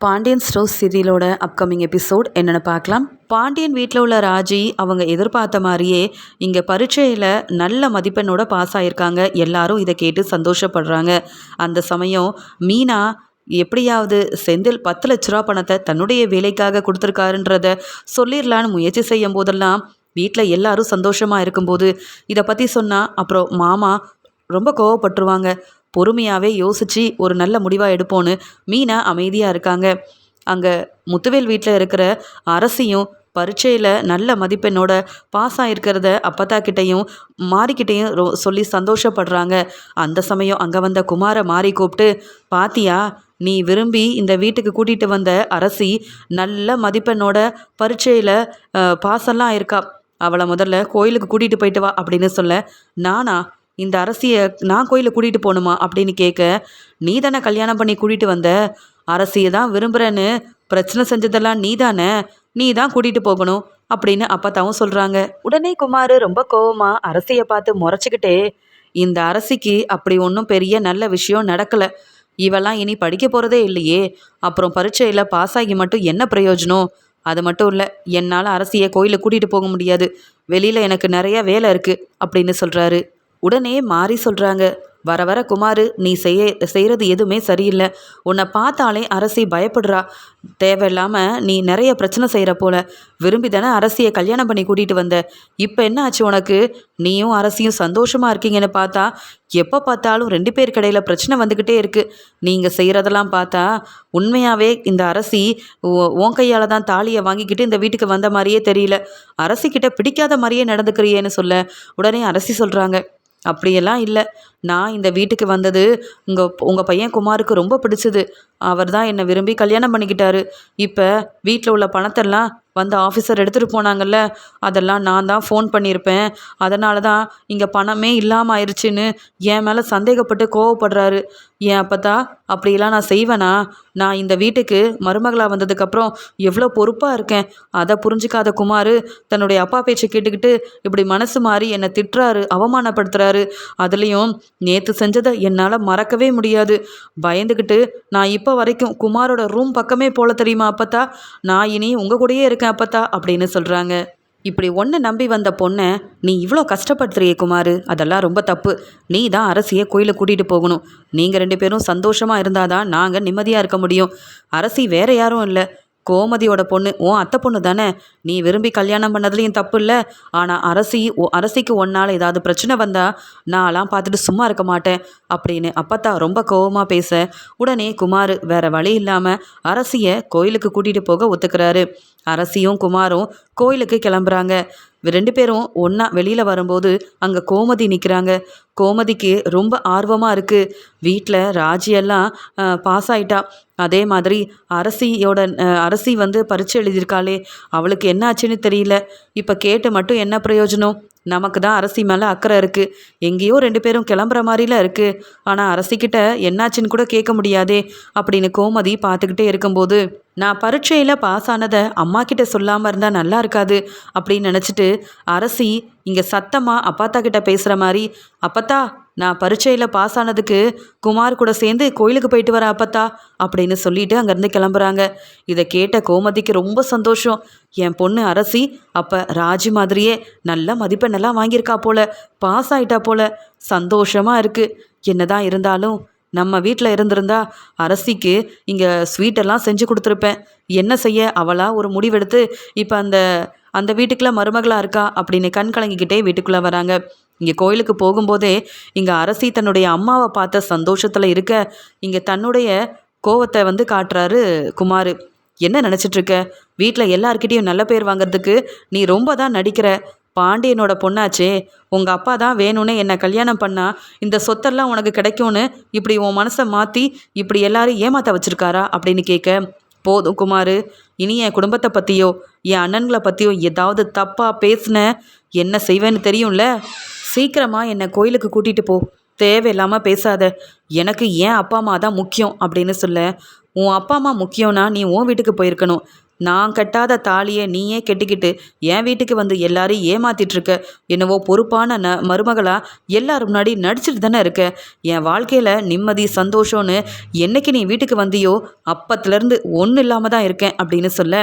Pandian stores சீரியலோட upcoming episode என்னென்னு பார்க்கலாம். பாண்டியன் வீட்டில் உள்ள ராஜி அவங்க எதிர்பார்த்த மாதிரியே இங்கே பரீட்சையில் நல்ல மதிப்பெண்ணோட பாஸ் ஆகியிருக்காங்க எல்லாரும் இதை கேட்டு சந்தோஷப்படுறாங்க. அந்த சமயம் மீனா எப்படியாவது செந்தில் பத்து லட்ச ரூபா பணத்தை தன்னுடைய வேலைக்காக கொடுத்துருக்காருன்றத சொல்லிடலான்னு முயற்சி செய்யும் போதெல்லாம் வீட்டில் எல்லாரும் சந்தோஷமாக இருக்கும்போது இதை பற்றி சொன்னால் அப்புறம் மாமா ரொம்ப கோவப்பட்டுருவாங்க. பொறுமையாகவே யோசித்து ஒரு நல்ல முடிவாக எடுப்போன்னு மீனா அமைதியாக இருக்காங்க. அங்கே முத்துவேல் வீட்டில் இருக்கிற அரசியும் பரீட்சையில் நல்ல மதிப்பெண்ணோட பாஸ் ஆகிருக்கிறத அப்பத்தா கிட்டேயும் மாறிக்கிட்டேயும் ரொ சொல்லி சந்தோஷப்படுறாங்க. அந்த சமயம் அங்கே வந்த குமாரை மாறி கூப்பிட்டு பாத்தியா நீ விரும்பி இந்த வீட்டுக்கு கூட்டிகிட்டு வந்த அரசி நல்ல மதிப்பெண்ணோட பரீட்சையில் பாஸெல்லாம் இருக்கா அவளை முதல்ல கோயிலுக்கு கூட்டிகிட்டு போயிட்டு வா அப்படின்னு சொல்ல நானா இந்த அரசியை நான் கோயிலில் கூட்டிகிட்டு போகணுமா அப்படின்னு கேட்க நீ தானே கல்யாணம் பண்ணி கூட்டிகிட்டு வந்த? அரசியை தான் விரும்புகிறேன்னு பிரச்சனை செஞ்சதெல்லாம் நீ தானே? நீ தான் கூட்டிகிட்டு போகணும் அப்படின்னு அப்பத்தாவும் சொல்கிறாங்க உடனே குமார் ரொம்ப கோவமாக அரசியை பார்த்து முறைச்சிக்கிட்டே இந்த அரசிக்கு அப்படி ஒன்றும் பெரிய நல்ல விஷயம் நடக்கலை. இவெல்லாம் இனி படிக்க போகிறதே இல்லையே. அப்புறம் பரீட்சையில் பாஸ் ஆகி மட்டும் என்ன பிரயோஜனம்? அது மட்டும் இல்லை என்னால் அரசியை கோயிலுக்கு கூட்டிகிட்டு போக முடியாது. வெளியில் எனக்கு நிறைய வேலை இருக்குது அப்படின்னு சொல்கிறாரு உடனே மாறி சொல்கிறாங்க வர வர குமார் நீ செய்ய செய்கிறது எதுவுமே சரியில்லை. உன்னை பார்த்தாலே அரசி பயப்படுறா. தேவையில்லாமல் நீ நிறைய பிரச்சனை செய்கிற போல. விரும்பி தானே அரசியை கல்யாணம் பண்ணி கூட்டிகிட்டு வந்த. இப்போ என்ன ஆச்சு உனக்கு? நீயும் அரசியும் சந்தோஷமாக இருக்கீங்கன்னு பார்த்தா எப்போ பார்த்தாலும் ரெண்டு பேர் கடையில் பிரச்சனை வந்துக்கிட்டே இருக்குது நீங்கள் செய்கிறதெல்லாம் பார்த்தா உண்மையாகவே இந்த அரசி உன் கையால் தான் தாலியை வாங்கிக்கிட்டு இந்த வீட்டுக்கு வந்த மாதிரியே தெரியல. அரசிக்கிட்ட பிடிக்காத மாதிரியே நடந்துக்கிறியேன்னு சொல்ல உடனே அரசி சொல்கிறாங்க அப்படியெல்லாம் இல்லை. நான் இந்த வீட்டுக்கு வந்தது உங்கள் உங்கள் பையன் குமாருக்கு ரொம்ப பிடிச்சது. அவர் தான் என்னை விரும்பி கல்யாணம் பண்ணிக்கிட்டாரு. இப்போ வீட்டில் உள்ள பணத்தெல்லாம் வந்து ஆஃபீஸர் எடுத்துகிட்டு போனாங்கல்ல அதெல்லாம் நான் தான் ஃபோன் பண்ணியிருப்பேன். அதனால தான் இங்கே பணமே இல்லாமல் ஆயிடுச்சுன்னு என் மேலே சந்தேகப்பட்டு கோவப்படுறாரு. ஏன் அப்பத்தா? அப்படியெல்லாம் நான் செய்வேனா? நான் இந்த வீட்டுக்கு மருமகளாக வந்ததுக்கப்புறம் எவ்வளோ பொறுப்பாக இருக்கேன்? அதை புரிஞ்சிக்காத குமார் தன்னுடைய அப்பா பேச்சை கேட்டுக்கிட்டு இப்படி மனசு மாறி என்னை திட்டுறாரு அவமானப்படுத்துகிறாரு அதுலேயும் நேற்று செஞ்சதை என்னால் மறக்கவே முடியாது. பயந்துக்கிட்டு நான் இப்போ வரைக்கும் குமாரோட ரூம் பக்கமே போல தெரியுமா அப்பத்தா? நான் இனி உங்கள் கூடயே இருக்கேன் அப்பத்தா அப்படின்னு சொல்கிறாங்க இப்படி ஒன்று நம்பி வந்த பொண்ணை நீ இவ்வளோ கஷ்டப்படுத்துறியே குமார். அதெல்லாம் ரொம்ப தப்பு. நீ தான் அரசியை கோயிலுக்கு கூட்டிகிட்டு போகணும். நீங்கள் ரெண்டு பேரும் சந்தோஷமாக இருந்தால் தான் நாங்கள் நிம்மதியாக இருக்க முடியும். அரசி வேறு யாரும் இல்லை. கோமதியோட பொண்ணு உன் அத்தை பொண்ணு தானே? நீ விரும்பி கல்யாணம் பண்ணதுலையும் தப்பு இல்லை ஆனால் அரசி அரசிக்கு ஒன்னால் ஏதாவது பிரச்சனை வந்தால் நான்லாம் பார்த்துட்டு சும்மா இருக்க மாட்டேன் அப்படின்னு அப்பத்தா ரொம்ப கோபமாக பேச உடனே குமார் வேற வழி இல்லாமல் அரசியை கோயிலுக்கு கூட்டிகிட்டு போக ஒத்துக்கிறாரு. அரசியும் குமாரும் கோயிலுக்கு கிளம்புறாங்க. ரெண்டு பேரும் ஒன்றா வெளியில் வரும்போது அங்கே கோமதி நிற்கிறாங்க கோமதிக்கு ரொம்ப ஆர்வமாக இருக்குது வீட்டில் ராஜியெல்லாம் பாஸ் ஆயிட்டா. அதே மாதிரி அரசியோட அரசி வந்து பரிச்சை எழுதியிருக்காளே அவளுக்கு என்ன ஆச்சுன்னு தெரியல. இப்போ கேட்டு மட்டும் என்ன பிரயோஜனம்? நமக்கு தான் அரசி மேலே அக்கறை இருக்குது எங்கேயோ ரெண்டு பேரும் கிளம்புற மாதிரிலாம் இருக்குது ஆனால் அரசிக்கிட்ட என்னாச்சுன்னு கூட கேட்க முடியாதே அப்படின்னு கோமதி பார்த்துக்கிட்டே இருக்கும்போது நான் பரீட்சையில் பாஸ் ஆனதை அம்மா கிட்ட சொல்லாமல் இருந்தால் நல்லா இருக்காது அப்படின்னு நினச்சிட்டு அரசி இங்கே சத்தமாக அப்பாத்தா கிட்ட பேசுகிற மாதிரி அப்பத்தா நான் பரீட்சையில் பாஸ் ஆனதுக்கு குமார் கூட சேர்ந்து கோயிலுக்கு போயிட்டு வர அப்பத்தா அப்படின்னு சொல்லிட்டு அங்கேருந்து கிளம்புறாங்க. இதை கேட்ட கோமதிக்கு ரொம்ப சந்தோஷம். என் பொண்ணு அரசி அப்போ ராஜி மாதிரியே நல்ல மதிப்பெண்ணெல்லாம் வாங்கியிருக்கா போல பாஸ் ஆயிட்டா போல. சந்தோஷமாக இருக்குது என்னதான் இருந்தாலும் நம்ம வீட்டில் இருந்திருந்தா அரசிக்கு இங்கே ஸ்வீட்டெல்லாம் செஞ்சு கொடுத்துருப்பேன். என்ன செய்ய அவளாக ஒரு முடிவெடுத்து இப்போ அந்த அந்த வீட்டுக்குள்ளே மருமகளாக இருக்கா? அப்படின்னு கண் கலங்கிக்கிட்டே வீட்டுக்குள்ளே வராங்க. இங்கே கோயிலுக்கு போகும்போதே இங்கே அரசி தன்னுடைய அம்மாவை பார்த்த சந்தோஷத்தில் இருக்க இங்கே தன்னுடைய கோவத்தை வந்து காட்டுறாரு குமார். என்ன நினச்சிட்ருக்க? வீட்டில் எல்லார்கிட்டேயும் நல்ல பேர் வாங்கிறதுக்கு நீ ரொம்ப தான் நடிக்கிற. பாண்டியனோட பொண்ணாச்சே. உங்கள் அப்பா தான் வேணும்னு என்னை கல்யாணம் பண்ணால் இந்த சொத்தெல்லாம் உனக்கு கிடைக்கும்னு இப்படி உன் மனசை மாற்றி இப்படி எல்லாரும் ஏமாற்ற வச்சுருக்காரா அப்படின்னு கேட்க போதும் குமார். இனி என் குடும்பத்தை பற்றியோ என் அண்ணன்களை பற்றியோ ஏதாவது தப்பாக பேசின என்ன செய்வேன்னு தெரியும்ல? சீக்கிரமாக என்னை கோயிலுக்கு கூட்டிகிட்டு போ. தேவையில்லாமல் பேசாத. எனக்கு ஏன் அப்பா அம்மா தான் முக்கியம் அப்படின்னு சொல்ல. உன் அப்பா அம்மா முக்கியம்னா நீ உன் வீட்டுக்கு போயிருக்கணும். நான் கட்டாத தாலியை நீயே கெட்டிக்கிட்டு என் வீட்டுக்கு வந்து எல்லாரையும் ஏமாத்திட்டு இருக்க என்னவோ பொறுப்பான ந மருமகளா எல்லார் முன்னாடி நடிச்சிட்டு தானே இருக்க. என் வாழ்க்கையில் நிம்மதி சந்தோஷம்னு என்னைக்கு நீ வீட்டுக்கு வந்தியோ அப்பத்துலேருந்து ஒன்றும் இல்லாமல் தான் இருக்கேன் அப்படின்னு சொல்ல.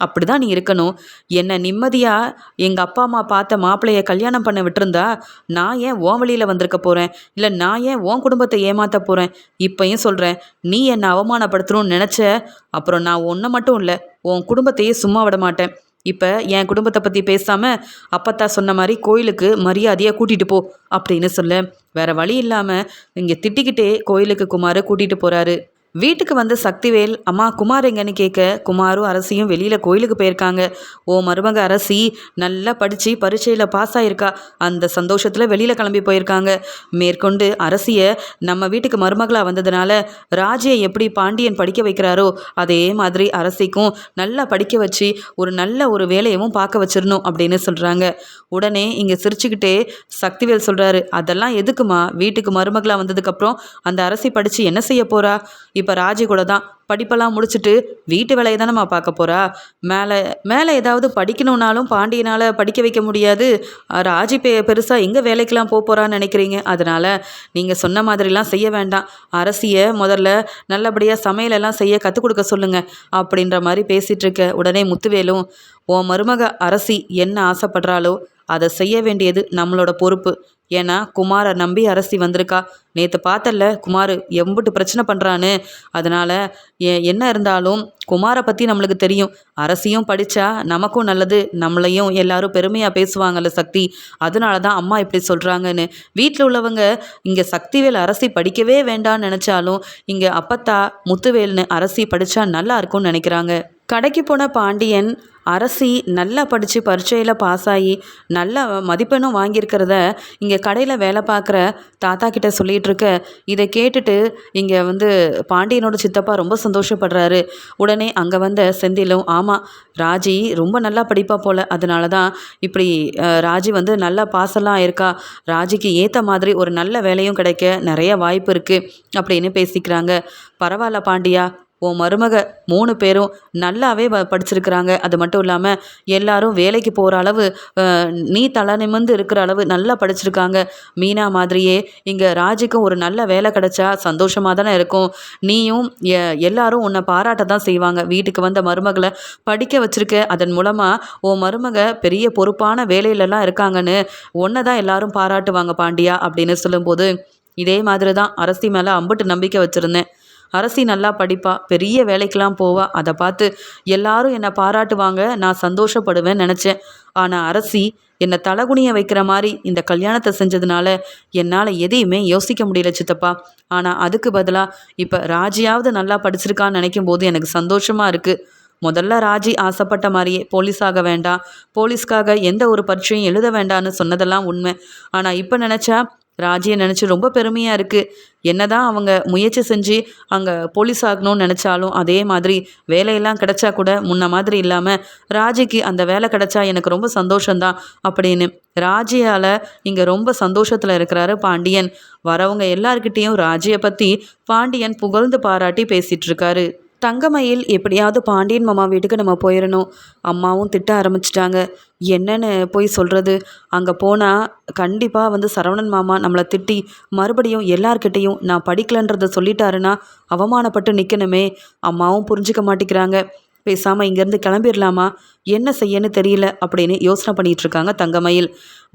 அப்படி தான் நீ இருக்கணும். என்னை நிம்மதியாக எங்கள் அப்பா அம்மா பார்த்த மாப்பிள்ளைய கல்யாணம் பண்ண விட்டுருந்தா நான் ஏன் ஓன் வழியில் வந்திருக்க போகிறேன் இல்லை நான் ஏன் உன் குடும்பத்தை ஏமாற்ற போகிறேன் இப்பயும் சொல்கிறேன் நீ என்னை அவமானப்படுத்தணும்னு நினச்ச அப்புறம் நான் ஒன்றை மட்டும் இல்லை உன் குடும்பத்தையே சும்மா விட மாட்டேன். இப்போ என் குடும்பத்தை பற்றி பேசாமல் அப்பத்தா சொன்ன மாதிரி கோயிலுக்கு மரியாதையாக கூட்டிகிட்டு போ அப்படின்னு சொல்ல. வேற வழி இல்லாமல் இங்கே திட்டிக்கிட்டே கோயிலுக்கு குமாரை கூட்டிகிட்டு போகிறாரு வீட்டுக்கு வந்து சக்திவேல் அம்மா குமார் எங்கன்னு கேட்க குமாரும் அரசியும் வெளியில் கோயிலுக்கு போயிருக்காங்க. ஓ மருமக அரசி நல்லா படித்து பரீட்சையில் பாஸ் ஆகிருக்கா அந்த சந்தோஷத்தில் வெளியில் கிளம்பி போயிருக்காங்க. மேற்கொண்டு அரசியை நம்ம வீட்டுக்கு மருமகளாக வந்ததுனால ராஜியை எப்படி பாண்டியன் படிக்க வைக்கிறாரோ அதே மாதிரி அரசிக்கும் நல்லா படிக்க வச்சு ஒரு நல்ல ஒரு வேலையவும் பார்க்க வச்சிடணும் அப்படின்னு சொல்கிறாங்க உடனே இங்கே சிரிச்சுக்கிட்டே சக்திவேல் சொல்கிறாரு அதெல்லாம் எதுக்குமா? வீட்டுக்கு மருமகளாக வந்ததுக்கப்புறம் அந்த அரசி படித்து என்ன செய்ய போகிறா இப்போ ராஜி கூட தான் படிப்பெல்லாம் முடிச்சுட்டு வீட்டு வேலையை தானேம்மா பார்க்க போகிறா மேலே மேலே ஏதாவது படிக்கணுன்னாலும் பாண்டியனால் படிக்க வைக்க முடியாது. ராஜி பெ பெருசாக எங்கே வேலைக்கெலாம் போக போகிறான்னு நினைக்கிறீங்க? அதனால் நீங்கள் சொன்ன மாதிரிலாம் செய்ய வேண்டாம். அரசியை முதல்ல நல்லபடியாக சமையலெல்லாம் செய்ய கற்றுக் கொடுக்க சொல்லுங்கள் அப்படின்ற மாதிரி பேசிகிட்டு இருக்க உடனே முத்துவேலும் உன் மருமக அரசி என்ன ஆசைப்படுறாளோ அதை செய்ய வேண்டியது நம்மளோட பொறுப்பு. ஏன்னா குமாரை நம்பி அரசி வந்திருக்கா? நேற்று பார்த்தல குமார் எம்பிட்டு பிரச்சனை பண்ணுறான்னு அதனால் என்ன இருந்தாலும் குமாரை பற்றி நம்மளுக்கு தெரியும். அரசியும் படித்தா நமக்கும் நல்லது நம்மளையும் எல்லாரும் பெருமையாக பேசுவாங்கல்ல சக்தி. அதனால தான் அம்மா இப்படி சொல்கிறாங்கன்னு வீட்டில் உள்ளவங்க இங்கே சக்திவேல் அரசி படிக்கவே வேண்டாம்னு நினச்சாலும் இங்கே அப்பத்தா முத்துவேல்னு அரசி படித்தா நல்லா இருக்கும்னு நினைக்கிறாங்க. கடைக்கு போன பாண்டியன் அரசி நல்லா படித்து பரீட்சையில் பாஸ் ஆகி நல்ல மதிப்பெண்ணும் வாங்கியிருக்கிறத இங்கே கடையில் வேலை பார்க்குற தாத்தா கிட்ட சொல்லிகிட்டு இருக்க. இதை கேட்டுட்டு இங்கே வந்து பாண்டியனோட சித்தப்பா ரொம்ப சந்தோஷப்படுறாரு. உடனே அங்கே வந்த செந்திலும் ஆமாம் ராஜி ரொம்ப நல்லா படிப்பா போல். அதனால தான் இப்படி ராஜி வந்து நல்லா பாசெல்லாம் இருக்கா ராஜிக்கு ஏற்ற மாதிரி ஒரு நல்ல வேலையும் கிடைக்க நிறைய வாய்ப்பு இருக்குது அப்படின்னு பேசிக்கிறாங்க. பரவாயில்ல பாண்டியா உன் மருமக மூணு பேரும் நல்லாவே படிச்சிருக்கிறாங்க. அது மட்டும் இல்லாமல் எல்லாரும் வேலைக்கு போகிற அளவு நீ தலை நிமிர்ந்து இருக்கிற அளவு நல்லா படிச்சிருக்காங்க. மீனா மாதிரியே இங்கே ராஜிக்கும் ஒரு நல்ல வேலை கிடைச்சா சந்தோஷமாக தானே இருக்கும். நீயும் எல்லாரும் உன்னை பாராட்ட தான் செய்வாங்க. வீட்டுக்கு வந்த மருமகளை படிக்க வச்சிருக்க. அதன் மூலமாக உன் மருமக பெரிய பொறுப்பான வேலையிலலாம் இருக்காங்கன்னு ஒன்றை தான் எல்லாரும் பாராட்டுவாங்க பாண்டியா அப்படின்னு சொல்லும்போது இதே மாதிரி தான் அரசி மேலே அம்புட்டு நம்பிக்கை வச்சுருந்தேன். அரசி நல்லா படிப்பா பெரிய வேலைக்கெலாம் போவா. அதை பார்த்து எல்லாரும் என்னை பாராட்டுவாங்க. நான் சந்தோஷப்படுவேன் நினச்சேன். ஆனால் அரசி என்னை தலகுனிய வைக்கிற மாதிரி இந்த கல்யாணத்தை செஞ்சதுனால என்னால் எதையுமே யோசிக்க முடியல சித்தப்பா. ஆனால் அதுக்கு பதிலாக இப்போ ராஜியாவது நல்லா படிச்சிருக்கான்னு நினைக்கும் போது எனக்கு சந்தோஷமாக இருக்குது முதல்ல ராஜி ஆசைப்பட்ட மாதிரியே போலீஸ் ஆக வேண்டாம். போலீஸ்க்காக எந்த ஒரு பரீட்சையும் எழுத வேண்டாம்னு சொன்னதெல்லாம் உண்மை. ஆனால் இப்போ நினச்சா ராஜியை நினச்சி ரொம்ப பெருமையாக இருக்குது என்ன தான் அவங்க முயற்சி செஞ்சு அங்கே போலீஸ் ஆகணும்னு நினச்சாலும் அதே மாதிரி வேலையெல்லாம் கிடைச்சா கூட முன்ன மாதிரி இல்லாமல் ராஜிக்கு அந்த வேலை கிடைச்சா எனக்கு ரொம்ப சந்தோஷந்தான் அப்படின்னு ராஜியால் இங்கே ரொம்ப சந்தோஷத்தில் இருக்கிறாரு பாண்டியன். வரவங்க எல்லார்கிட்டேயும் ராஜியை பற்றி பாண்டியன் புகழ்ந்து பாராட்டி பேசிகிட்ருக்காரு தங்கமயில் எப்படியாவது பாண்டியன் மாமா வீட்டுக்கு நம்ம போயிடணும் அம்மாவும் திட்ட ஆரம்பிச்சிட்டாங்க. என்னன்னு போய் சொல்கிறது அங்கே போனால் கண்டிப்பாக வந்து சரவணன் மாமா நம்மளை திட்டி மறுபடியும் எல்லார்கிட்டேயும் நான் படிக்கலன்றதை சொல்லிட்டாருன்னா அவமானப்பட்டு நிற்கணுமே அம்மாவும் புரிஞ்சிக்க மாட்டேங்கிறாங்க. பேசாமல் இங்கேருந்து கிளம்பிடலாமா என்ன செய்யன்னு தெரியல அப்படின்னு யோசனை பண்ணிகிட்டு இருக்காங்க தங்கமயில்.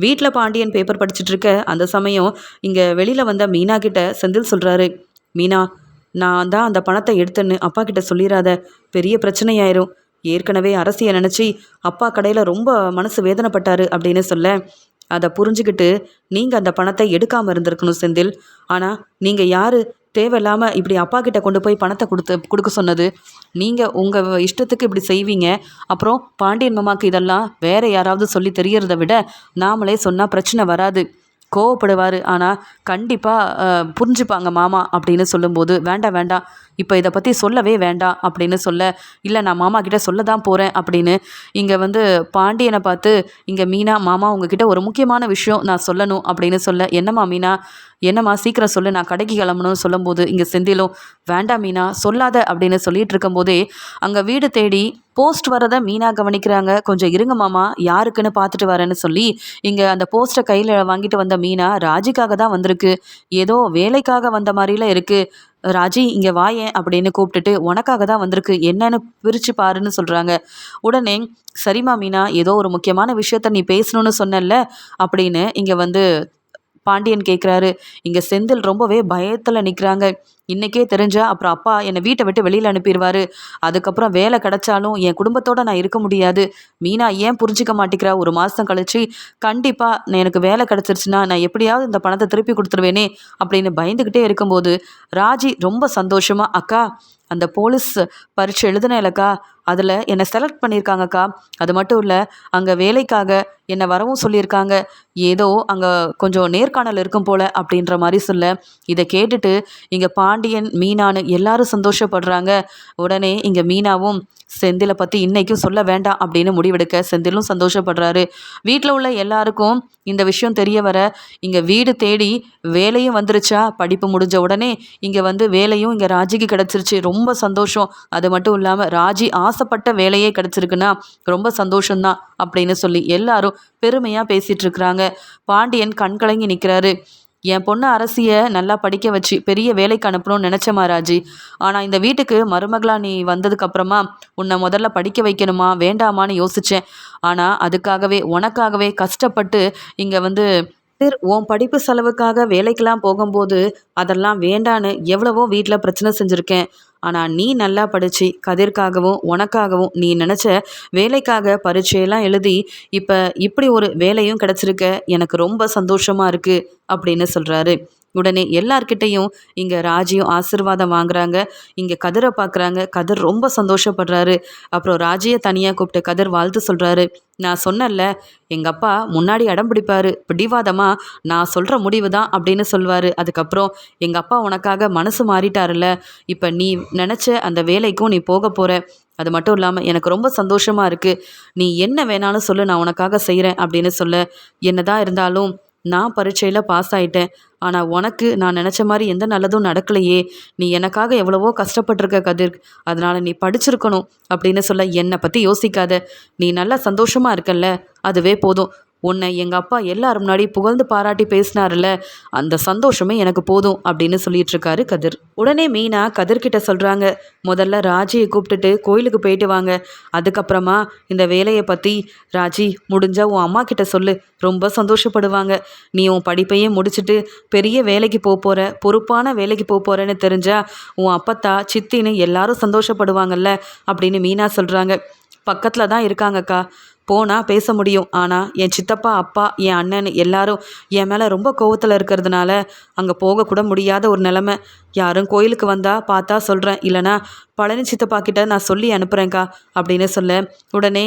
வீட்டில் பாண்டியன் பேப்பர் படிச்சுட்டு இருக்க அந்த சமயம் இங்கே வெளியில் வந்த மீனா கிட்ட செந்தில் சொல்கிறாரு மீனா நான் தான் அந்த பணத்தை எடுத்தேன்னு அப்பா கிட்ட சொல்லிடாத பெரிய பிரச்சனையாயிரும். ஏற்கனவே அரசியை நினச்சி அப்பா கடையில் ரொம்ப மனசு வேதனைப்பட்டாரு அப்படின்னு சொல்ல. அதை புரிஞ்சுக்கிட்டு நீங்கள் அந்த பணத்தை எடுக்காமல் இருந்திருக்கணும் செந்தில். ஆனால் நீங்கள் யார்? தேவையில்லாமல் இப்படி அப்பா கிட்ட கொண்டு போய் பணத்தை கொடுத்து கொடுக்க சொன்னது. நீங்கள் உங்கள் இஷ்டத்துக்கு இப்படி செய்வீங்க. அப்புறம் பாண்டியன் மாமாக்கு இதெல்லாம் வேறு யாராவது சொல்லி தெரியறதை விட நாமளே சொன்னால் பிரச்சனை வராது. கோவப்படுவார். ஆனால் கண்டிப்பாக புரிஞ்சுப்பாங்க மாமா அப்படின்னு சொல்லும்போது வேண்டாம் வேண்டாம் இப்போ இதை பற்றி சொல்லவே வேண்டாம் அப்படின்னு சொல்ல இல்லை நான் மாமா கிட்ட சொல்ல தான் போகிறேன் அப்படின்னு இங்கே வந்து பாண்டியனை பார்த்து இங்கே மீனா மாமா உங்ககிட்ட ஒரு முக்கியமான விஷயம் நான் சொல்லணும் அப்படின்னு சொல்ல என்னம்மா மீனா? என்னம்மா? சீக்கிரம் சொல்லு நான் கடைக்கு கிளம்பணும்னு சொல்லும்போது இங்கே செந்திலும் வேண்டாம் மீனா சொல்லாத அப்படின்னு சொல்லிட்டு இருக்கும்போதே அங்கே வீடு தேடி போஸ்ட் வரதை மீனா கவனிக்கிறாங்க. கொஞ்சம் இருங்க மாமா யாருக்குன்னு பார்த்துட்டு வரேன்னு சொல்லி இங்கே அந்த போஸ்ட்டை கையில் வாங்கிட்டு வந்த மீனா ராஜிக்காக தான் வந்திருக்கு. ஏதோ வேலைக்காக வந்த மாதிரிலாம் இருக்குது ராஜி இங்கே வாயேன் அப்படின்னு கூப்பிட்டுட்டு உனக்காக தான் வந்திருக்கு என்னன்னு பிரித்து பாருன்னு சொல்கிறாங்க உடனே சரிம்மா மீனா ஏதோ ஒரு முக்கியமான விஷயத்த நீ பேசணும்னு சொன்னல அப்படின்னு இங்கே வந்து பாண்டியன் கேட்குறாரு இங்கே செந்தில் ரொம்பவே பயத்தில் நிற்கிறாங்க இன்றைக்கே தெரிஞ்சா அப்புறம் அப்பா என்னை வீட்டை விட்டு வெளியில் அனுப்பிடுவார். அதுக்கப்புறம் வேலை கிடைச்சாலும் என் குடும்பத்தோடு நான் இருக்க முடியாது. மீனா ஏன் புரிஞ்சிக்க மாட்டேங்கிறா? ஒரு மாதம் கழிச்சு கண்டிப்பாக எனக்கு வேலை கிடச்சிருச்சுன்னா நான் எப்படியாவது இந்த பணத்தை திருப்பி கொடுத்துருவேனே அப்படின்னு பயந்துக்கிட்டே இருக்கும்போது ராஜி ரொம்ப சந்தோஷமாக அக்கா அந்த போலீஸ் பரீட்சை எழுதுனேலக்கா அதில் என்னை செலக்ட் பண்ணியிருக்காங்கக்கா அது மட்டும் இல்லை அங்கே வேலைக்காக என்னை வரவும் சொல்லியிருக்காங்க. ஏதோ அங்கே கொஞ்சம் நேர்காணல் இருக்கும் போல் அப்படின்ற மாதிரி சொல்ல இதை கேட்டுட்டு இங்கே பாண்டியன் மீனான்னு எல்லாரும் சந்தோஷப்படுறாங்க. உடனே இங்கே மீனாவும் செந்திலை பற்றி இன்றைக்கும் சொல்ல வேண்டாம் அப்படின்னு முடிவெடுக்க செந்திலும் சந்தோஷப்படுறாரு. வீட்டில் உள்ள எல்லாருக்கும் இந்த விஷயம் தெரிய வர இங்கே வீடு தேடி வேலையும் வந்துருச்சா? படிப்பு முடிஞ்ச உடனே இங்கே வந்து வேலையும் இங்கே ராஜிக்கு கிடச்சிருச்சு. ரொம்ப சந்தோஷம். அது மட்டும் இல்லாமல் ராஜி ஆசைப்பட்ட வேலையே கிடச்சிருக்குன்னா ரொம்ப சந்தோஷம்தான் அப்படின்னு சொல்லி எல்லாரும் பெருமையாக பேசிகிட்ருக்குறாங்க பாண்டியன் கண்கலங்கி நிற்கிறாரு என் பொண்ணு அரசியை நல்லா படிக்க வச்சு பெரிய வேலைக்கு அனுப்பணும்னு நினச்ச மாராஜி. ஆனால் இந்த வீட்டுக்கு மருமகளாக நீ வந்ததுக்கப்புறமா உன்னை முதல்ல படிக்க வைக்கணுமா வேண்டாமான்னு யோசித்தேன் ஆனால் அதுக்காகவே உனக்காகவே கஷ்டப்பட்டு இங்கே வந்து உன் படிப்பு செலவுக்காக வேலைக்கெல்லாம் போகும்போது அதெல்லாம் வேண்டான்னு எவ்வளவோ வீட்டில் பிரச்சனை செஞ்சுருக்கேன். ஆனால் நீ நல்லா படித்து கதிர்க்காகவும் உனக்காகவும் நீ நினச்ச வேலைக்காக பரீட்சையெல்லாம் எழுதி இப்போ இப்படி ஒரு வேலையும் கிடச்சிருக்க எனக்கு ரொம்ப சந்தோஷமாக இருக்குது அப்படின்னு சொல்கிறாரு உடனே எல்லார்கிட்டையும் இங்கே ராஜியும் ஆசிர்வாதம் வாங்குறாங்க. இங்கே கதிரை பார்க்குறாங்க கதிர் ரொம்ப சந்தோஷப்படுறாரு. அப்புறம் ராஜியை தனியாக கூப்பிட்டு கதிர் வாழ்த்து சொல்கிறாரு நான் சொன்னல எங்கள் அப்பா முன்னாடி அடம் பிடிப்பார். பிடிவாதமாக நான் சொல்கிற முடிவு தான் அப்படின்னு சொல்லுவார் அதுக்கப்புறம் எங்கள் அப்பா உனக்காக மனசு மாறிட்டாருல்ல. இப்போ நீ நினச்ச அந்த வேலைக்கும் நீ போக போகிற அது மட்டும் இல்லாமல் எனக்கு ரொம்ப சந்தோஷமாக இருக்குது நீ என்ன வேணாலும் சொல்லு நான் உனக்காக செய்கிறேன் அப்படின்னு சொல்ல. என்னதான் இருந்தாலும் நான் பரீட்சையில் பாஸ் ஆகிட்டேன் ஆனால் உனக்கு நான் நினச்ச மாதிரி எந்த நல்லதும் நடக்கலையே. நீ எனக்காக எவ்வளவோ கஷ்டப்பட்டிருக்க கதிர். அதனால் நீ படிச்சிருக்கணும் அப்படின்னு சொல்ல என்னை பற்றி யோசிக்காத. நீ நல்லா சந்தோஷமாக இருக்கல்ல. அதுவே போதும். உன்னை எங்கள் அப்பா எல்லாரும் முன்னாடி புகழ்ந்து பாராட்டி பேசினார்ல அந்த சந்தோஷமே எனக்கு போதும் அப்படின்னு சொல்லிட்டு இருக்காரு கதிர். உடனே மீனா கதிர்கிட்ட சொல்கிறாங்க முதல்ல ராஜியை கூப்பிட்டுட்டு கோயிலுக்கு போயிட்டு வாங்க. அதுக்கப்புறமா இந்த வேலையை பற்றி ராஜி முடிஞ்சால் உன் அம்மா கிட்ட சொல்லு ரொம்ப சந்தோஷப்படுவாங்க. நீ உன் படிப்பையே முடிச்சுட்டு பெரிய வேலைக்கு போக போகிற பொறுப்பான வேலைக்கு போக போகிறேன்னு தெரிஞ்சா உன் அப்பத்தா சித்தின்னு எல்லாரும் சந்தோஷப்படுவாங்கல்ல அப்படின்னு மீனா சொல்கிறாங்க பக்கத்தில் தான் இருக்காங்கக்கா. போனால் பேச முடியும். ஆனால் என் சித்தப்பா அப்பா என் அண்ணன் எல்லாரும் என் மேலே ரொம்ப கோவத்தில் இருக்கிறதுனால அங்கே போகக்கூட முடியாத ஒரு நிலமை. யாரும் கோயிலுக்கு வந்தால் பார்த்தா சொல்கிறேன் இல்லைனா பழனி சித்தப்பா கிட்ட நான் சொல்லி அனுப்புகிறேங்க்கா அப்படின்னு சொல்ல உடனே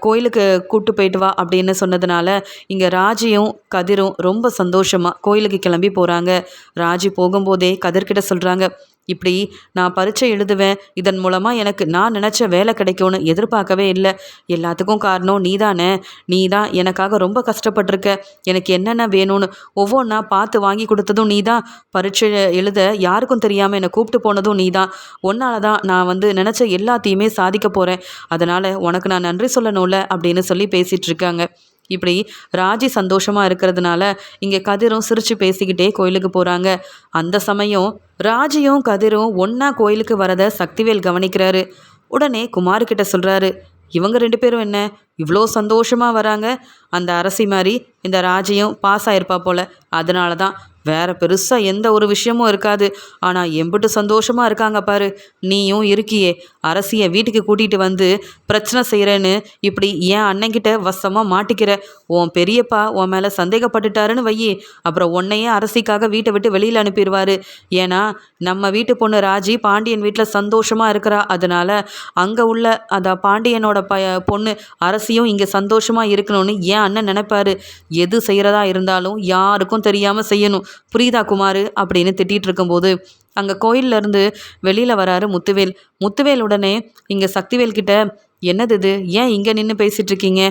கோயிலுக்கு கூப்பிட்டு போயிட்டு வா அப்படின்னு சொன்னதுனால இங்கே ராஜியும் கதிரும் ரொம்ப சந்தோஷமாக கோயிலுக்கு கிளம்பி போகிறாங்க ராஜி போகும்போதே கதிர்கிட்ட சொல்கிறாங்க இப்படி நான் பரீட்சை எழுதுவேன். இதன் மூலமாக எனக்கு நான் நினச்ச வேலை கிடைக்கும்னு எதிர்பார்க்கவே இல்லை. எல்லாத்துக்கும் காரணம் நீ தானே நீ தான் எனக்காக ரொம்ப கஷ்டப்பட்டிருக்க. எனக்கு என்னென்ன வேணும்னு ஒவ்வொன்றா பார்த்து வாங்கி கொடுத்ததும் நீ தான் பரீட்சை எழுத யாருக்கும் தெரியாமல் என்னை கூப்பிட்டு போனதும் நீ தான் உன்னால தான் நான் வந்து நினச்ச எல்லாத்தையுமே சாதிக்க போகிறேன் அதனால் உனக்கு நான் நன்றி சொல்லணும்ல அப்படின்னு சொல்லி பேசிகிட்டு இருக்காங்க. இப்படி ராஜி சந்தோஷமாக இருக்கிறதுனால இங்கே கதிரும் சிரித்து பேசிக்கிட்டே கோயிலுக்கு போகிறாங்க அந்த சமயம் ராஜியும் கதிரும் ஒன்றா கோயிலுக்கு வரதை சக்திவேல் கவனிக்கிறாரு. உடனே குமார்கிட்ட சொல்கிறாரு இவங்க ரெண்டு பேரும் என்ன? இவ்வளோ சந்தோஷமாக வராங்க. அந்த அரசி மாதிரி இந்த ராஜியும் பாஸ் ஆயிருப்பா போல். அதனால தான் வேற பெருசாக எந்த ஒரு விஷயமும் இருக்காது. ஆனால் எம்பிட்டு சந்தோஷமாக இருக்காங்க பாரு. நீயும் இருக்கியே. அரசியை வீட்டுக்கு கூட்டிகிட்டு வந்து பிரச்சனை செய்கிறேன்னு இப்படி என் அண்ணங்கிட்ட வசமாக மாட்டிக்கிற. உன் பெரியப்பா உன் மேலே சந்தேகப்பட்டுட்டாருன்னு வையி. அப்புறம் உன்னையே அரசிக்காக வீட்டை விட்டு வெளியில் அனுப்பிடுவார். ஏன்னா நம்ம வீட்டு பொண்ணு ராஜி பாண்டியன் வீட்டில் சந்தோஷமாக இருக்கிறா. அதனால் அங்கே உள்ள அந்த பாண்டியனோட ப பொண்ணு அரசியும் இங்கே சந்தோஷமாக இருக்கணும்னு என் அண்ணன் நினைப்பாரு. எது செய்கிறதா இருந்தாலும் யாருக்கும் தெரியாமல் செய்யணும். புரியுதா குமார்? அப்படின்னு திட்டிகிட்டு இருக்கும்போது அங்கே கோயிலேருந்து வெளியில் வராரு முத்துவேல். முத்துவேல் உடனே இங்கே சக்திவேல் கிட்ட என்னது இது? ஏன் இங்கே நின்று பேசிகிட்டு இருக்கீங்க?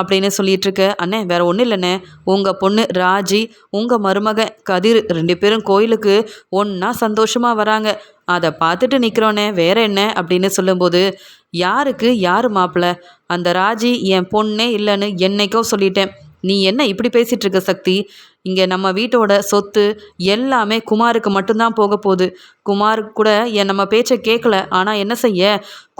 அப்படின்னு சொல்லிட்டு இருக்க அண்ணே வேற ஒன்றும் இல்லைண்ணே. உங்கள் பொண்ணு ராஜி உங்கள் மருமக கதிர் ரெண்டு பேரும் கோயிலுக்கு ஒன்றா சந்தோஷமாக வராங்க. அதை பார்த்துட்டு நிற்கிறோன்னே வேற என்ன? அப்படின்னு சொல்லும்போது யாருக்கு யார் மாப்பிள்ள அந்த ராஜி என் பொண்ணே இல்லைன்னு என்னைக்கோ சொல்லிட்டேன். நீ என்ன இப்படி பேசிகிட்டு இருக்க சக்தி? இங்கே நம்ம வீட்டோட சொத்து எல்லாமே குமாருக்கு மட்டும்தான் போக போகுது. குமார் கூட என் நம்ம பேச்சை கேட்கல. ஆனால் என்ன செய்ய?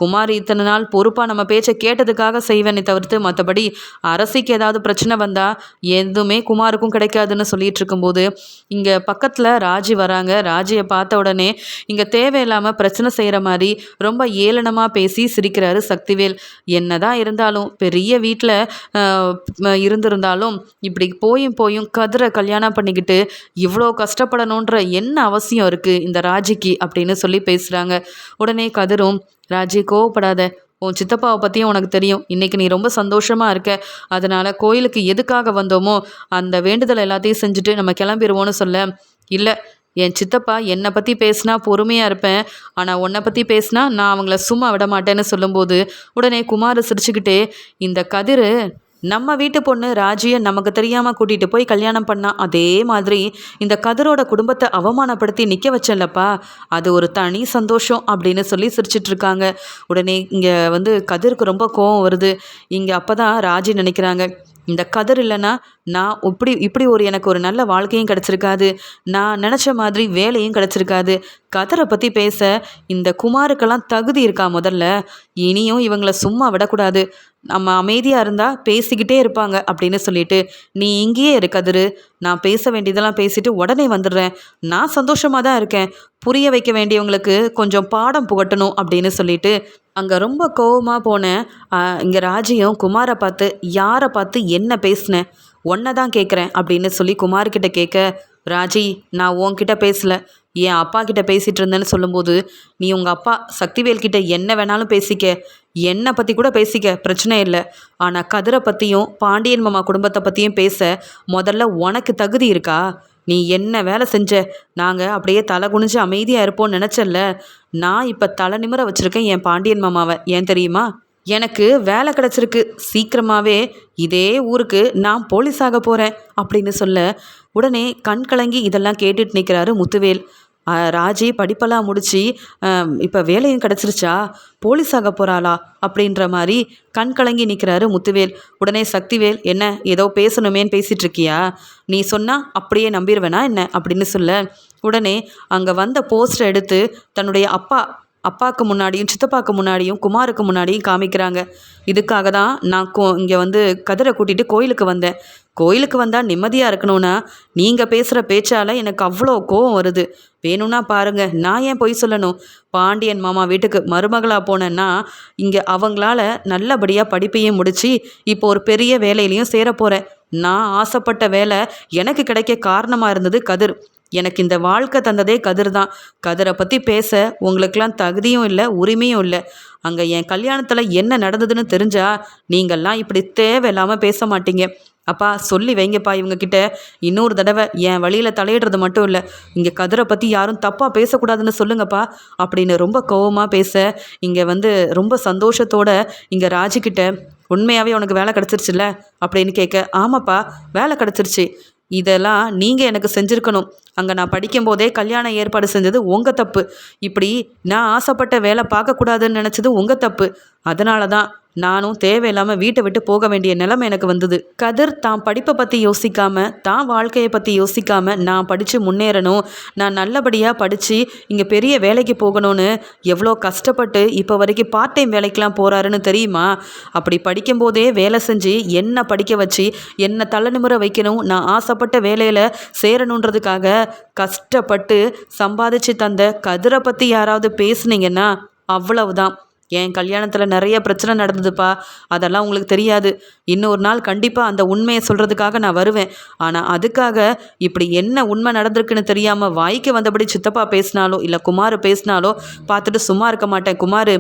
குமார் இத்தனை நாள் பொறுப்பாக நம்ம பேச்சை கேட்டதுக்காக செய்வேனே தவிர்த்து மற்றபடி அரசிக்கு ஏதாவது பிரச்சனை வந்தால் எதுவுமே குமாருக்கும் கிடைக்காதுன்னு சொல்லிட்டு இருக்கும்போது இங்கே பக்கத்தில் ராஜி வராங்க. ராஜியை பார்த்த உடனே இங்கே தேவையில்லாமல் பிரச்சனை செய்கிற மாதிரி ரொம்ப ஏளனமாக பேசி சிரிக்கிறாரு சக்திவேல். என்னதான் இருந்தாலும் பெரிய வீட்டில் இருந்திருந்தாலும் இப்படி போயும் போயும் கதிரை கல்யாணம் பண்ணிக்கிட்டு இவ்வளோ கஷ்டப்படணுன்ற என்ன அவசியம் இருக்குது இந்த ராஜிக்கு அப்படின்னு சொல்லி பேசுகிறாங்க உடனே கதிரும் ராஜி கோவப்படாத உன் சித்தப்பாவை பற்றியும் உனக்கு தெரியும். இன்றைக்கி நீ ரொம்ப சந்தோஷமாக இருக்க. அதனால் கோயிலுக்கு எதுக்காக வந்தோமோ அந்த வேண்டுதல் எல்லாத்தையும் செஞ்சுட்டு நம்ம கிளம்பிடுவோன்னு சொல்ல. இல்லை என் சித்தப்பா என்னை பற்றி பேசினா பொறுமையாக இருப்பேன். ஆனால் உன்னை பற்றி பேசினா நான் அவங்கள சும்மா விட மாட்டேன்னு சொல்லும்போது உடனே குமார் சிரிச்சுக்கிட்டே இந்த கதிர் நம்ம வீட்டு பொண்ணு ராஜியை நமக்கு தெரியாமல் கூட்டிகிட்டு போய் கல்யாணம் பண்ணா அதே மாதிரி இந்த கதிரோட குடும்பத்தை அவமானப்படுத்தி நிற்க வச்சேன்லப்பா. அது ஒரு தனி சந்தோஷம் அப்படின்னு சொல்லி சிரிச்சிட்ருக்காங்க உடனே இங்கே வந்து கதிருக்கு ரொம்ப கோவம் வருது. இங்கே அப்போ தான் ராஜி நினைக்கிறாங்க. இந்த கதிர் இல்லைன்னா நான் இப்படி இப்படி ஒரு எனக்கு ஒரு நல்ல வாழ்க்கையும் கிடச்சிருக்காது. நான் நினச்ச மாதிரி வேலையும் கிடச்சிருக்காது. கதிரை பற்றி பேச இந்த குமாருக்கெல்லாம் தகுதி இருக்கா முதல்ல? இனியும் இவங்களை சும்மா விடக்கூடாது. நம்ம அமைதியாக இருந்தால் பேசிக்கிட்டே இருப்பாங்க அப்படின்னு சொல்லிட்டு நீ இங்கேயே இரு கதிரு. நான் பேச வேண்டியதெல்லாம் பேசிட்டு உடனே வந்துடுறேன். நான் சந்தோஷமாக தான் இருக்கேன். புரிய வைக்க வேண்டியவங்களுக்கு கொஞ்சம் பாடம் புகட்டணும் அப்படின்னு சொல்லிட்டு அங்கே ரொம்ப கோவமாக போனேன். இங்கே ராஜியும் குமாரை பார்த்து யாரை பார்த்து என்ன பேசினேன் ஒன்றை தான் கேட்குறேன் அப்படின்னு சொல்லி குமார்கிட்ட கேட்க ராஜி நான் உன்கிட்ட பேசலை. என் அப்பா கிட்ட பேசிகிட்டு இருந்தேன்னு சொல்லும்போது நீ உங்கள் அப்பா சக்திவேல் கிட்ட என்ன வேணாலும் பேசிக்க. என்னை பற்றி கூட பேசிக்க பிரச்சனை இல்லை. ஆனால் கதிரை பற்றியும் பாண்டியன் மாமா குடும்பத்தை பற்றியும் பேச முதல்ல உனக்கு தகுதி இருக்கா? நீ என்ன வேலை செஞ்ச? நாங்கள் அப்படியே தலை குனிஞ்சு அமைதியாக இருப்போம்னு நினச்சல்ல. நான் இப்போ தலை நிமிர வச்சுருக்கேன் என் பாண்டியன் மாமாவை. ஏன் தெரியுமா? எனக்கு வேலை கிடச்சிருக்கு. சீக்கிரமாகவே இதே ஊருக்கு நான் போலீஸ் ஆக போகிறேன் அப்படின்னு சொல்ல உடனே கண் கலங்கி இதெல்லாம் கேட்டுட்டு நிற்கிறாரு முத்துவேல். ராஜி படிப்பெல்லாம் முடித்து இப்போ வேலையும் கிடச்சிருச்சா? போலீஸ் ஆக போகிறாளா அப்படின்ற மாதிரி கண் கலங்கி நிற்கிறாரு முத்துவேல். உடனே சக்திவேல் என்ன? ஏதோ பேசணுமேன்னு பேசிகிட்டு இருக்கியா? நீ சொன்னால் அப்படியே நம்பிடுவேனா என்ன? அப்படின்னு சொல்ல உடனே அங்கே வந்த போஸ்டரை எடுத்து தன்னுடைய அப்பா அப்பாவுக்கு முன்னாடியும் சித்தப்பாவுக்கு முன்னாடியும் குமாருக்கு முன்னாடியும் காமிக்கிறாங்க. இதுக்காக தான் நான் கோ இங்கே வந்து கதிரை கூட்டிகிட்டு கோயிலுக்கு வந்தேன். கோயிலுக்கு வந்தால் நிம்மதியாக இருக்கணும்னா நீங்கள் பேசுகிற பேச்சால் எனக்கு அவ்வளோ கோவம் வருது. வேணும்னா பாருங்கள் நான் ஏன் பொய் சொல்லணும்? பாண்டியன் மாமா வீட்டுக்கு மருமகளாக போனேன்னா இங்கே அவங்களால நல்லபடியாக படிப்பையும் முடித்து இப்போ ஒரு பெரிய வேலையிலையும் சேர போகிறேன் நான் ஆசைப்பட்ட வேலை எனக்கு கிடைக்க காரணமாக இருந்தது கதிர். எனக்கு இந்த வாழ்க்கை தந்ததே கதிர் தான். கதிரை பற்றி பேச உங்களுக்கெல்லாம் தகுதியும் இல்லை உரிமையும் இல்லை. அங்கே என் கல்யாணத்தில் என்ன நடந்ததுன்னு தெரிஞ்சால் நீங்கள்லாம் இப்படி தேவையில்லாமல் பேச மாட்டீங்க. அப்பா சொல்லி வைங்கப்பா இவங்கக்கிட்ட இன்னொரு தடவை என் வழியில் தலையிடுறது மட்டும் இல்லை இங்கே கதிரை பற்றி யாரும் தப்பாக பேசக்கூடாதுன்னு சொல்லுங்கப்பா அப்படின்னு ரொம்ப கோவமாக பேச இங்கே வந்து ரொம்ப சந்தோஷத்தோட இங்கே ராஜிக்கிட்ட உண்மையாகவே உனக்கு வேலை கிடச்சிருச்சுல்ல? அப்படின்னு கேட்க ஆமாப்பா வேலை கிடச்சிருச்சு. இதெல்லாம் நீங்கள் எனக்கு செஞ்சுருக்கணும். அங்கே நான் படிக்கும்போதே கல்யாணம் ஏற்பாடு செஞ்சது உங்கள் தப்பு. இப்படி நான் ஆசைப்பட்ட வேலை பார்க்கக்கூடாதுன்னு நினச்சது உங்கள் தப்பு. அதனால தான் நானும் தேவையில்லாமல் வீட்டை விட்டு போக வேண்டிய நிலைமை எனக்கு வந்தது. கதிர் தான் படிப்பை பற்றி யோசிக்காம தான் வாழ்க்கையை பற்றி யோசிக்காம நான் படித்து முன்னேறணும். நான் நல்லபடியாக படித்து இங்கே பெரிய வேலைக்கு போகணும்னு எவ்வளோ கஷ்டப்பட்டு இப்போ வரைக்கும் பார்ட் டைம் வேலைக்கெலாம் போகிறாருன்னு தெரியுமா? அப்படி படிக்கும்போதே வேலை செஞ்சு என்ன படிக்க வச்சு என்ன தலைநிமுறை வைக்கணும் நான் ஆசைப்பட்ட வேலையில் சேரணுன்றதுக்காக கஷ்டப்பட்டு சம்பாதிச்சு தந்த கதிரை பற்றி யாராவது பேசுனீங்கன்னா அவ்வளவுதான். என் கல்யாணத்தில் நிறைய பிரச்சனை நடந்ததுப்பா. அதெல்லாம் உங்களுக்கு தெரியாது. இன்னொரு நாள் கண்டிப்பாக அந்த உண்மையை சொல்கிறதுக்காக நான் வருவேன். ஆனால் அதுக்காக இப்படி என்ன உண்மை நடந்திருக்குன்னு தெரியாமல் வாய்க்கு வந்தபடி சித்தப்பா பேசினாலோ இல்லை குமார் பேசினாலோ பார்த்துட்டு சும்மா இருக்க மாட்டேன். குமார்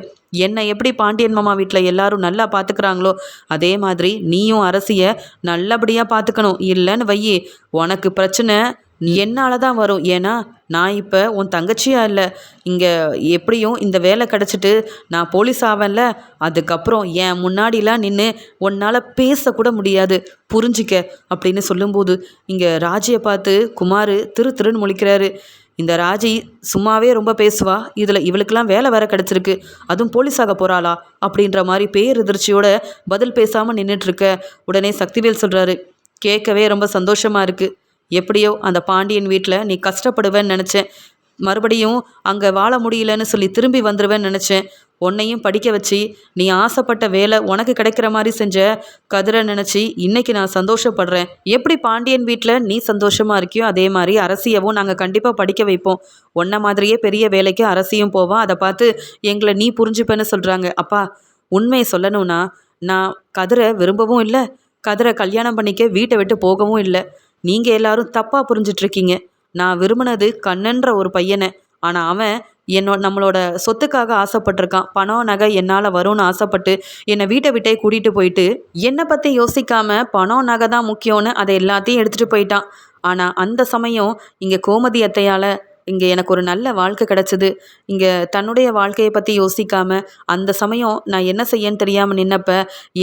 என்னை எப்படி பாண்டியன் மாமா வீட்டில் எல்லாரும் நல்லா பார்த்துக்கிறாங்களோ அதே மாதிரி நீயும் அரசியை நல்லபடியாக பார்த்துக்கணும். இல்லைன்னு வையி உனக்கு பிரச்சனை என்னால் தான் வரும்? ஏன்னா நான் இப்போ உன் தங்கச்சியாக இல்லை. இங்கே எப்படியும் இந்த வேலை கிடச்சிட்டு நான் போலீஸ் ஆவேன்ல. அதுக்கப்புறம் என் முன்னாடிலாம் நின்று உன்னால் பேசக்கூட முடியாது. புரிஞ்சிக்க அப்படின்னு சொல்லும்போது இங்கே ராஜியை பார்த்து குமார் திரு திருன்னு முழிக்கிறாரு. இந்த ராஜி சும்மாவே ரொம்ப பேசுவா. இதில் இவளுக்கெல்லாம் வேலை வேற கிடச்சிருக்கு. அதுவும் போலீஸாக போகிறாளா அப்படின்ற மாதிரி பேரெதிர்ச்சியோட பதில் பேசாமல் நின்றுட்டுருக்க உடனே சக்திவேல் சொல்கிறாரு கேட்கவே ரொம்ப சந்தோஷமாக இருக்குது எப்படியோ அந்த பாண்டியன் வீட்டில் நீ கஷ்டப்படுவேன்னு நினச்சேன். மறுபடியும் அங்கே வாழ முடியலன்னு சொல்லி திரும்பி வந்துடுவேன்னு நினச்சேன். உன்னையும் படிக்க வச்சு நீ ஆசைப்பட்ட வேலை உனக்கு கிடைக்கிற மாதிரி செஞ்ச கதிரை நினச்சி இன்னைக்கு நான் சந்தோஷப்படுறேன். எப்படி பாண்டியன் வீட்டில் நீ சந்தோஷமாக இருக்கியோ அதே மாதிரி அரசியவும் நாங்கள் கண்டிப்பாக படிக்க வைப்போம். உன்ன மாதிரியே பெரிய வேலைக்கு அரசியும் போவோம் அதை பார்த்து எங்களை நீ புரிஞ்சுப்பேன்னு சொல்கிறாங்க அப்பா உண்மையை சொல்லணும்னா நான் கதிரை விரும்பவும் இல்லை. கதிரை கல்யாணம் பண்ணிக்க வீட்டை விட்டு போகவும் இல்லை. நீங்கள் எல்லாரும் தப்பாக புரிஞ்சிட்ருக்கீங்க. நான் விரும்பினது கண்ணன்ற ஒரு பையனை. ஆனால் அவன் என்னோ நம்மளோட சொத்துக்காக ஆசைப்பட்டிருக்கான் பணம் நகை என்னால் வரும்னு ஆசைப்பட்டு என்னை வீட்டை விட்டே கூட்டிகிட்டு போயிட்டு என்னை பற்றி யோசிக்காம பணம் நகை தான் முக்கியம்னு அதை எல்லாத்தையும் எடுத்துகிட்டு போயிட்டான். ஆனால் அந்த சமயம் இங்கே கோமதி அத்தையால் இங்கே எனக்கு ஒரு நல்ல வாழ்க்கை கிடச்சிது. இங்கே தன்னுடைய வாழ்க்கையை பற்றி யோசிக்காமல் அந்த சமயம் நான் என்ன செய்யன்னு தெரியாமல் நின்னப்ப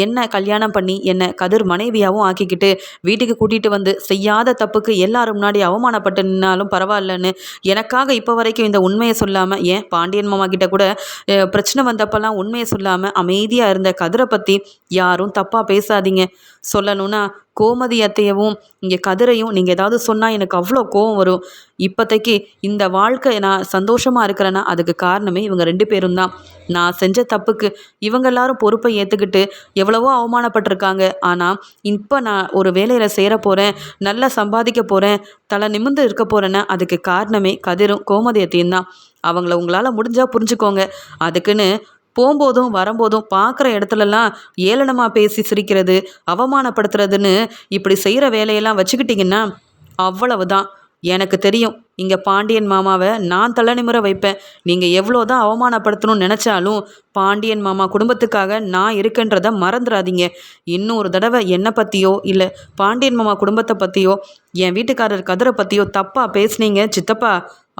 என்ன கல்யாணம் பண்ணி என்னை கதிர் மனைவியாகவும் ஆக்கிக்கிட்டு வீட்டுக்கு கூட்டிகிட்டு வந்து செய்யாத தப்புக்கு எல்லாரும் முன்னாடி அவமானப்பட்டு நின்னாலும் பரவாயில்லன்னு எனக்காக இப்போ வரைக்கும் இந்த உண்மையை சொல்லாமல் ஏன் பாண்டியன் மாமா கிட்ட கூட பிரச்சனை வந்தப்பெல்லாம் உண்மையை சொல்லாமல் அமைதியாக இருந்த கதிரை பற்றி யாரும் தப்பாக பேசாதீங்க. சொல்லணும்னா கோமதி அத்தையவும் இங்கே கதிரையும் நீங்கள் ஏதாவது சொன்னால் எனக்கு அவ்வளோ கோவம் வரும். இப்போதைக்கு இந்த வாழ்க்கை நான் சந்தோஷமாக இருக்கிறேன்னா அதுக்கு காரணமே இவங்க ரெண்டு பேரும் தான். நான் செஞ்ச தப்புக்கு இவங்க எல்லாரும் பொறுப்பை ஏற்றுக்கிட்டு எவ்வளவோ அவமானப்பட்டிருக்காங்க. ஆனால் இப்போ நான் ஒரு வேலையில் சேர போகிறேன் நல்லா சம்பாதிக்க போகிறேன் தலை நிமிந்து இருக்க போகிறேன்னா அதுக்கு காரணமே கதிரும் கோமதியத்தையும் தான். அவங்கள உங்களால் முடிஞ்சால் புரிஞ்சுக்கோங்க. அதுக்குன்னு போகும்போதும் வரும்போதும் பார்க்குற இடத்துலலாம் ஏளனமாக பேசி சிரிக்கிறது அவமானப்படுத்துறதுன்னு இப்படி செய்கிற வேலையெல்லாம் வச்சுக்கிட்டிங்கன்னா அவ்வளவுதான். எனக்கு தெரியும் இங்கே பாண்டியன் மாமாவை நான் தலை வைப்பேன். நீங்கள் எவ்வளோ தான் அவமானப்படுத்தணும்னு நினச்சாலும் பாண்டியன் மாமா குடும்பத்துக்காக நான் இருக்குன்றத மறந்துடாதீங்க இன்னும் ஒரு தடவை என்னை பற்றியோ இல்லை பாண்டியன் மாமா குடும்பத்தை பற்றியோ என் வீட்டுக்காரர் கதிரை பற்றியோ தப்பாக பேசுனீங்க சித்தப்பா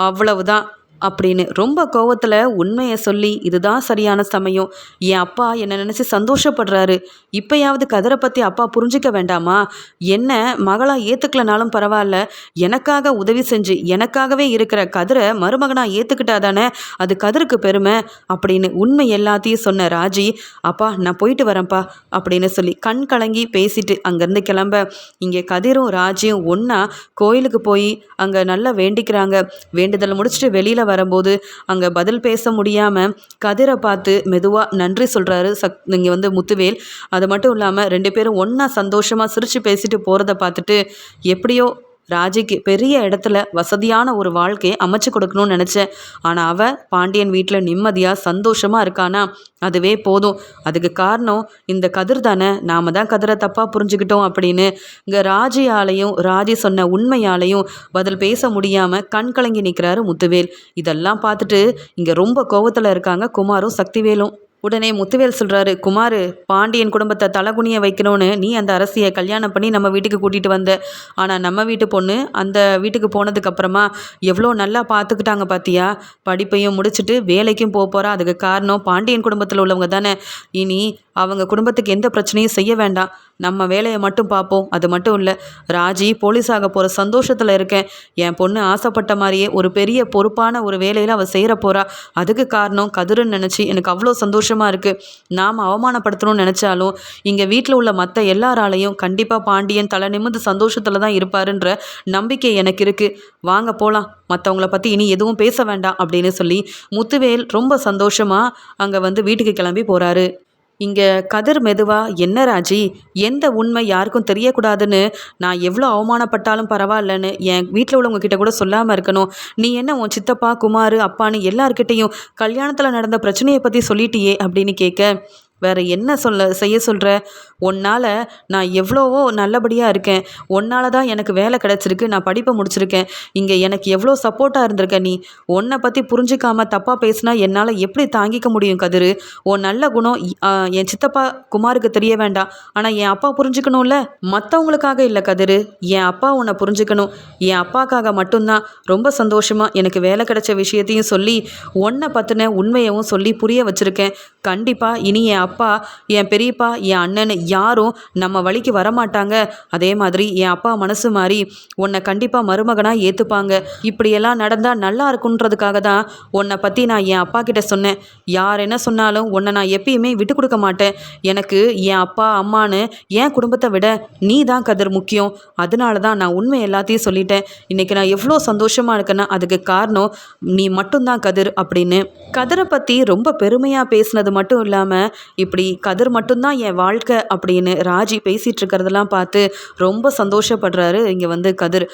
அவ்வளவுதான். அப்படின்னு ரொம்ப கோவத்தில் உண்மையை சொல்லி இதுதான் சரியான சமயம். என் அப்பா என்னை நினச்சி சந்தோஷப்படுறாரு. இப்போயாவது கதிரை பற்றி அப்பா புரிஞ்சிக்க வேண்டாமா? என்ன மகளாக ஏற்றுக்கலனாலும் பரவாயில்ல. எனக்காக உதவி செஞ்சு எனக்காகவே இருக்கிற கதிரை மருமகனாக ஏற்றுக்கிட்டா தானே? அது கதிருக்கு பெருமை அப்படின்னு உண்மை எல்லாத்தையும் சொன்ன ராஜி அப்பா நான் போயிட்டு வரேன்ப்பா அப்படின்னு சொல்லி கண் கலங்கி பேசிட்டு அங்கேருந்து கிளம்ப. இங்கே கதிரும் ராஜியும் ஒன்றா கோயிலுக்கு போய் அங்கே நல்லா வேண்டிக்கிறாங்க. வேண்டுதல் முடிச்சுட்டு வெளியில் வரும்போது அங்கே பதில் பேச முடியாமல் கதிரை பார்த்து மெதுவாக நன்றி சொல்கிறாரு சக் இங்கே வந்து முத்துவேல். அது மட்டும் இல்லாமல் ரெண்டு பேரும் ஒன்றா சந்தோஷமாக சிரித்து பேசிட்டு போகிறத பார்த்துட்டு எப்படியோ ராஜிக்கு பெரிய இடத்துல வசதியான ஒரு வாழ்க்கையை அமைச்சு கொடுக்கணும்னு நினச்சேன். ஆனால் அவள் பாண்டியன் வீட்டில் நிம்மதியாக சந்தோஷமாக இருக்கானா? அதுவே போதும். அதுக்கு காரணம் இந்த கதிர் தானே. நாம் தான் கதிரை தப்பாக புரிஞ்சுக்கிட்டோம் அப்படின்னு. இங்கே ராஜியாலையும் ராஜி சொன்ன உண்மையாலையும் பதில் பேச முடியாமல் கண் கலங்கி நிற்கிறாரு முத்துவேல். இதெல்லாம் பார்த்துட்டு இங்கே ரொம்ப கோவத்தில் இருக்காங்க குமாரும் சக்திவேலும். உடனே முத்துவேல் சொல்கிறாரு குமார் பாண்டியன் குடும்பத்தை தலகுனிய வைக்கணும்னு நீ அந்த அரசியை கல்யாணம் பண்ணி நம்ம வீட்டுக்கு கூட்டிகிட்டு வந்த. ஆனால் நம்ம வீட்டு பொண்ணு அந்த வீட்டுக்கு போனதுக்கப்புறமா எவ்வளோ நல்லா பார்த்துக்கிட்டாங்க பார்த்தியா படிப்பையும் முடிச்சுட்டு வேலைக்கும் போக போகிறா அதுக்கு காரணம் பாண்டியன் குடும்பத்தில் உள்ளவங்க தானே. இனி அவங்க குடும்பத்துக்கு எந்த பிரச்சனையும் செய்ய வேண்டாம். நம்ம வேலையை மட்டும் பார்ப்போம். அது மட்டும் இல்லை ராஜி போலீஸாக போகிற சந்தோஷத்தில் இருக்கேன். என் பொண்ணு ஆசைப்பட்ட மாதிரியே ஒரு பெரிய பொறுப்பான ஒரு வேலையில் அவள் செய்கிற போகிறா அதுக்கு காரணம் கதிருன்னு நினச்சி எனக்கு அவ்வளோ சந்தோஷமாக இருக்குது நாம் அவமானப்படுத்தணும்னு நினச்சாலும் இங்கே வீட்டில் உள்ள மற்ற எல்லாராலையும் கண்டிப்பாக பாண்டியன் தலை நிமிந்து சந்தோஷத்தில் தான் இருப்பாருன்ற நம்பிக்கை எனக்கு இருக்குது வாங்க போகலாம் மற்றவங்கள பற்றி இனி எதுவும் பேச வேண்டாம் அப்படின்னு சொல்லி முத்துவேல் ரொம்ப சந்தோஷமாக அங்கே வந்து வீட்டுக்கு கிளம்பி போகிறாரு இங்கே கதிர் மெதுவா என்ன ராஜி? எந்த உண்மை யாருக்கும் தெரியக்கூடாதுன்னு நான் எவ்வளோ அவமானப்பட்டாலும் பரவாயில்லன்னு என் வீட்டில் உள்ளவங்க கிட்ட கூட சொல்லாமல் இருக்கணும். நீ என்ன உன் சித்தப்பா குமார் அப்பான்னு எல்லார்கிட்டேயும் கல்யாணத்தில் நடந்த பிரச்சனையை பற்றி சொல்லிட்டியே அப்படின்னு கேட்க வேற என்ன சொல்ல செய்ய சொல்கிற உன்னால் நான் எவ்வளவோ நல்லபடியாக இருக்கேன். உன்னால தான் எனக்கு வேலை கிடச்சிருக்கு. நான் படிப்பை முடிச்சிருக்கேன். இங்கே எனக்கு எவ்வளோ சப்போர்ட்டாக இருந்திருக்க நீ? உன்னை பற்றி புரிஞ்சிக்காமல் தப்பாக பேசினா என்னால் எப்படி தாங்கிக்க முடியும் கதிர்? உன் நல்ல குணம் என் சித்தப்பா குமாருக்கு தெரிய வேண்டாம். ஆனால் என் அப்பா புரிஞ்சுக்கணும்ல? மற்றவங்களுக்காக இல்லை கதிர். என் அப்பா உன்னை புரிஞ்சுக்கணும். என் அப்பாக்காக மட்டும்தான். ரொம்ப சந்தோஷமாக எனக்கு வேலை கிடைச்ச விஷயத்தையும் சொல்லி உன்னை பற்றின உண்மையவும் சொல்லி புரிய வச்சுருக்கேன். கண்டிப்பாக இனி என் அப்பா என் பெரியப்பா என் அண்ணன் யாரும் நம்ம வழிக்கு வரமாட்டாங்க. அதே மாதிரி என் அப்பா மனசு மாறி உன்னை கண்டிப்பாக மருமகனாக ஏற்றுப்பாங்க இப்படியெல்லாம் நடந்தால் நல்லா இருக்குன்றதுக்காக தான் உன்னை பற்றி நான் என் அப்பா கிட்ட சொன்னேன். யார் என்ன சொன்னாலும் உன்னை நான் எப்பயுமே விட்டு கொடுக்க மாட்டேன். எனக்கு என் அப்பா அம்மான்னு என் குடும்பத்தை விட நீ தான் கதிர் முக்கியம். அதனால தான் நான் உண்மை எல்லாத்தையும் சொல்லிட்டேன். இன்றைக்கி நான் எவ்வளோ சந்தோஷமாக இருக்கேன்னா அதுக்கு காரணம் நீ மட்டும்தான் கதிர் அப்படின்னு. கதிரை பற்றி ரொம்ப பெருமையாக பேசினது மட்டும் இல்லாமல் இப்படி கதிர் மட்டும்தான் என் வாழ்க்கை அப்படின்னு ராஜி பேசிகிட்டு இருக்கிறதெல்லாம் பார்த்து ரொம்ப சந்தோஷப்படுறாரு இங்கே வந்து கதிர்.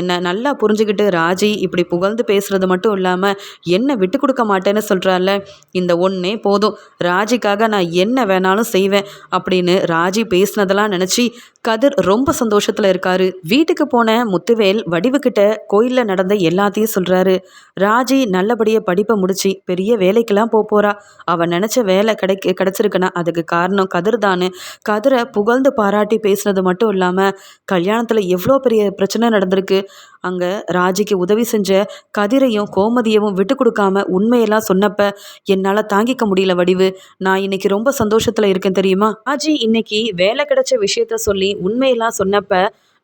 என்னை நல்லா புரிஞ்சுக்கிட்டு ராஜி இப்படி புகழ்ந்து பேசுகிறது மட்டும் இல்லாமல் என்னை விட்டு கொடுக்க மாட்டேன்னு சொல்கிறால இந்த ஒன்றே போதும். ராஜிக்காக நான் என்ன வேணாலும் செய்வேன் அப்படின்னு ராஜி பேசினதெல்லாம் நினச்சி கதிர் ரொம்ப சந்தோஷத்தில் இருக்காரு. வீட்டுக்கு போன முத்துவேல் வடிவுக்கிட்ட கோயிலில் நடந்த எல்லாத்தையும் சொல்கிறாரு ராஜி நல்லபடியாக படிப்பை முடிச்சு பெரிய வேலைக்கெல்லாம் போக போகிறா அவள் நினச்ச வேலை கிடைக்க கிடச்சிருக்குன்னா அதுக்கு காரணம் கதிர் தானு கதிரை புகழ்ந்து பாராட்டி பேசுனது மட்டும் இல்லாமல் கல்யாணத்தில் எவ்வளோ பெரிய பிரச்சனை நடந்திருக்கு. அங்கே ராஜிக்கு உதவி செஞ்ச கதிரையும் கோமதியவும் விட்டு கொடுக்காம உண்மையெல்லாம் சொன்னப்ப என்னால் தாங்கிக்க முடியல வடிவு. நான் இன்னைக்கு ரொம்ப சந்தோஷத்தில் இருக்கேன் தெரியுமா? ராஜி இன்னைக்கு வேலை கிடைச்ச விஷயத்த சொல்லி உண்மையெல்லாம் சொன்னப்ப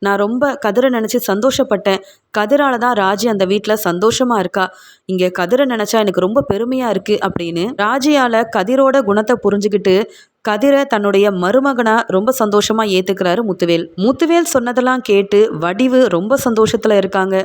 நான் ரொம்ப கதிரை நினச்சி சந்தோஷப்பட்டேன். கதிரால தான் ராஜி அந்த வீட்டில் சந்தோஷமாக இருக்கா. இங்கே கதிரை நினச்சா எனக்கு ரொம்ப பெருமையாக இருக்குது அப்படின்னு ராஜியால் கதிரோட குணத்தை புரிஞ்சுக்கிட்டு கதிரை தன்னுடைய மருமகனை ரொம்ப சந்தோஷமாக ஏற்றுக்கிறாரு முத்துவேல். முத்துவேல் சொன்னதெல்லாம் கேட்டு வடிவு ரொம்ப சந்தோஷத்தில் இருக்காங்க.